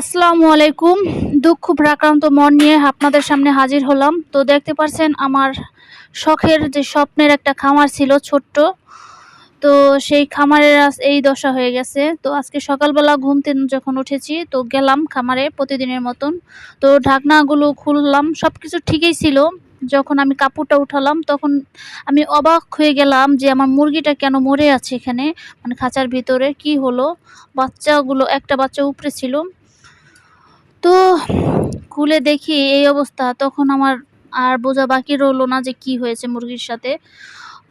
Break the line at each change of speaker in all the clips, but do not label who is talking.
আসসালামু আলাইকুম। দুঃখ প্রাক্রান্ত মন নিয়ে আপনাদের সামনে হাজির হলাম। তো দেখতে পাচ্ছেন আমার শখের যে স্বপ্নের একটা খামার ছিল ছোট্ট, তো সেই খামারের আজ এই দশা হয়ে গেছে। তো আজকে সকালবেলা ঘুম থেকে যখন উঠেছি, তো গেলাম খামারে প্রতিদিনের মতন। তো ঢাকনাগুলো খুললাম সব কিছু ঠিকই ছিল। যখন আমি কাপড়টা উঠালাম, তখন আমি অবাক হয়ে গেলাম যে আমার মুরগিটা কেন মরে আছে এখানে মানে খাঁচার ভিতরে, কি হলো? বাচ্চাগুলো, একটা বাচ্চা উপরে ছিল। তো খুলে দেখি এই অবস্থা। তখন আমার আর বোঝা বাকি রইল না যে কি হয়েছে মুরগির সাথে।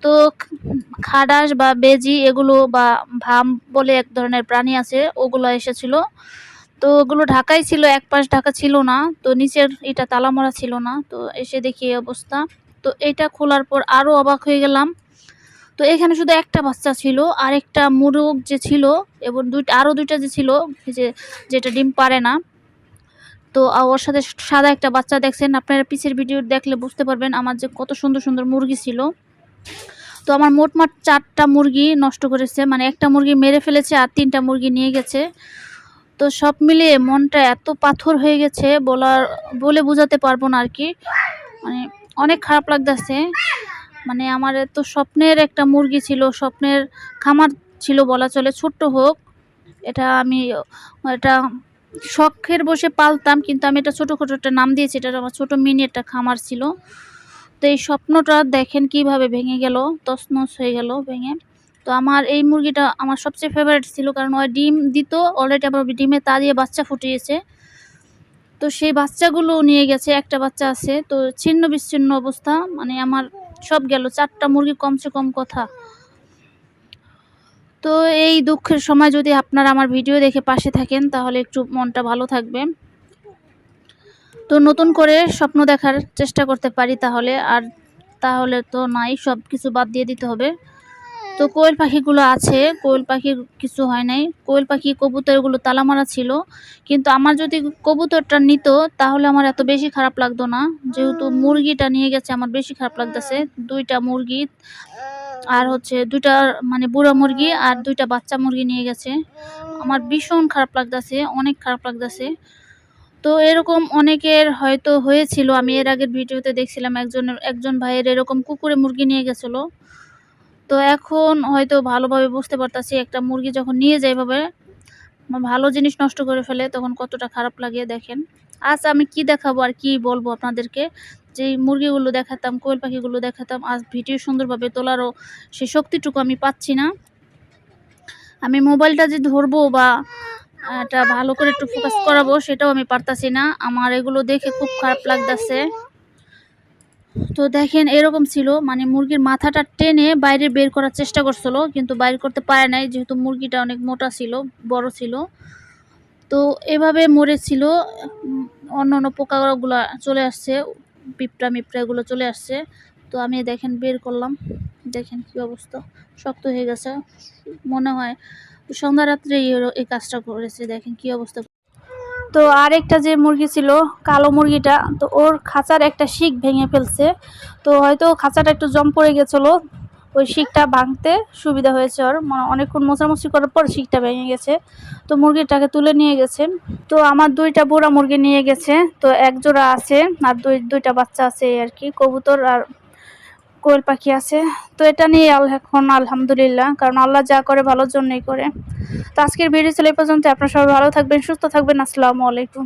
তো খাডাস বা বেজি এগুলো বা ভাম বলে এক ধরনের প্রাণী আছে, ওগুলো এসেছিল। তো ওগুলো ঢাকাই ছিল, এক পাশ ঢাকা ছিল না। তো নিচের এটা তালা মারা ছিল না। তো এসে দেখি এই অবস্থা। তো এটা খোলার পর আরও অবাক হয়ে গেলাম। তো এখানে শুধু একটা বাচ্চা ছিল আর একটা মুরগ যে ছিল, এবং দুইটা আরও দুইটা যে ছিল যে যেটা ডিম পারে না তো ওর সাথে সাদা একটা বাচ্চা দেখছেন। আপনারা পিছের ভিডিও দেখলে বুঝতে পারবেন আমার যে কত সুন্দর সুন্দর মুরগি ছিল। তো, আমার মোটমাট চারটা মুরগি নষ্ট করেছে। মানে একটা মুরগি মেরে ফেলেছে আর তিনটা মুরগি নিয়ে গেছে। তো, সব মিলিয়ে মনটা এত পাথর হয়ে গেছে বলার, বলে বোঝাতে পারব না আর কি। মানে অনেক খারাপ লাগতেছে। মানে আমার এত স্বপ্নের একটা মুরগি ছিল, স্বপ্নের খামার ছিল বলা চলে, ছোট্ট হোক। এটা আমি, এটা শখের বসে পালতাম, কিন্তু আমি এটা ছোটো ছোটোখাটো একটা নাম দিয়েছি এটা আমার ছোটো মিনি একটা খামার ছিল। তো এই স্বপ্নটা দেখেন কীভাবে ভেঙে গেল, তছনছ হয়ে গেল ভেঙে। তো আমার এই মুরগিটা আমার সবচেয়ে ফেভারিট ছিল, কারণ ওই ডিম দিত অলরেডি আবার ডিমে তা দিয়ে বাচ্চা ফুটিয়েছে। তো সেই বাচ্চাগুলো নিয়ে গেছে, একটা বাচ্চা আছে, তো ছিন্ন বিচ্ছিন্ন অবস্থা মানে আমার সব গেল, চারটা মুরগি কমসে কম কথা। তো এই দুঃখের সময় যদি আপনারা আমার ভিডিও দেখে পাশে থাকেন, তাহলে একটু মনটা ভালো থাকবে। তো নতুন করে স্বপ্ন দেখার চেষ্টা করতে পারি তাহলে, আর তাহলে তো নাই সব কিছু বাদ দিয়ে দিতে হবে। তো কোয়েল পাখিগুলো আছে, কোয়েল পাখির কিছু হয় নাই। কোয়েল পাখি, কবুতরগুলো তালা মারা ছিল, কিন্তু আমার যদি কবুতরটা নিত, তাহলে আমার এত বেশি খারাপ লাগতো না। যেহেতু মুরগিটা নিয়ে গেছে, আমার বেশি খারাপ লাগতেছে। দুইটা মুরগি আর হচ্ছে দুইটা মানে বুড়া মুরগি আর দুইটা বাচ্চা মুরগি নিয়ে গেছে। আমার ভীষণ খারাপ লাগতেছে, অনেক খারাপ লাগতেছে। তো এরকম অনেকের হয়তো হয়েছিল, আমি এর আগের ভিডিওতে দেখছিলাম একজন একজন ভাইয়ের এরকম কুকুরে মুরগি নিয়ে গেছিল। তো এখন হয়তো ভালোভাবে বুঝতে পারতাছি, একটা মুরগি যখন নিয়ে যায় এভাবে বা- ভালো জিনিস নষ্ট করে ফেলে, তখন কতটা খারাপ লাগে দেখেন। আজ আমি কি দেখাবো আর কি বলব আপনাদেরকে। যে এই মুরগিগুলো দেখাতাম, কোয়েল পাখিগুলো দেখাতাম, আজ ভিডিও সুন্দরভাবে তোলারও সে শক্তিটুকু আমি পাচ্ছি না। আমি মোবাইলটা যে ধরবো বা এটা ভালো করে একটু ফোকাস করাবো সেটাও আমি পারতাছি না। আমার এগুলো দেখে খুব খারাপ লাগতেছে। তো দেখেন, এরকম ছিল। মানে মুরগির মাথাটা টেনে বাইরে বের করার চেষ্টা করছিল, কিন্তু বাইর করতে পারে নাই, যেহেতু মুরগিটা অনেক মোটা ছিল, বড় ছিল। তো এভাবে মরেছিল। অন্য অন্য পোকাগুলো চলে আসছে। পিঁপড়া মিপড়া এগুলো চলে আসছে। তো আমি দেখেন বের করলাম। দেখেন কি অবস্থা। শক্ত হয়ে গেছে। মনে হয় সন্ধ্যা রাত্রে এই কাজটা করেছে। দেখেন কি অবস্থা। তো আরেকটা যে মুরগি ছিল, কালো মুরগিটা, তো ওর খাঁচার একটা শিখ ভেঙে ফেলছে। তো হয়তো খাঁচাটা একটু জম পড়ে গেছিল। ওই শিকটা ভাঙতে সুবিধা হয়েছে ওর। মানে অনেকক্ষণ মোছামুছি করার পর শিকটা ভেঙে গেছে। তো মুরগিটাকে তুলে নিয়ে গেছে। তো আমার দুইটা বুড়া মুরগি নিয়ে গেছে। তো এক জোড়া আছে আর দুই, দুইটা বাচ্চা আছে আর কি। কবুতর আর কোয়েল পাখি আছে। তো এটা নিয়ে এখন আলহামদুলিল্লাহ। কারণ আল্লাহ যা করে ভালোর জন্যই করে। তো আজকের ভিডিও ছিল এই পর্যন্ত আপনারা সবাই ভালো থাকবেন, সুস্থ থাকবেন। আসসালামু আলাইকুম।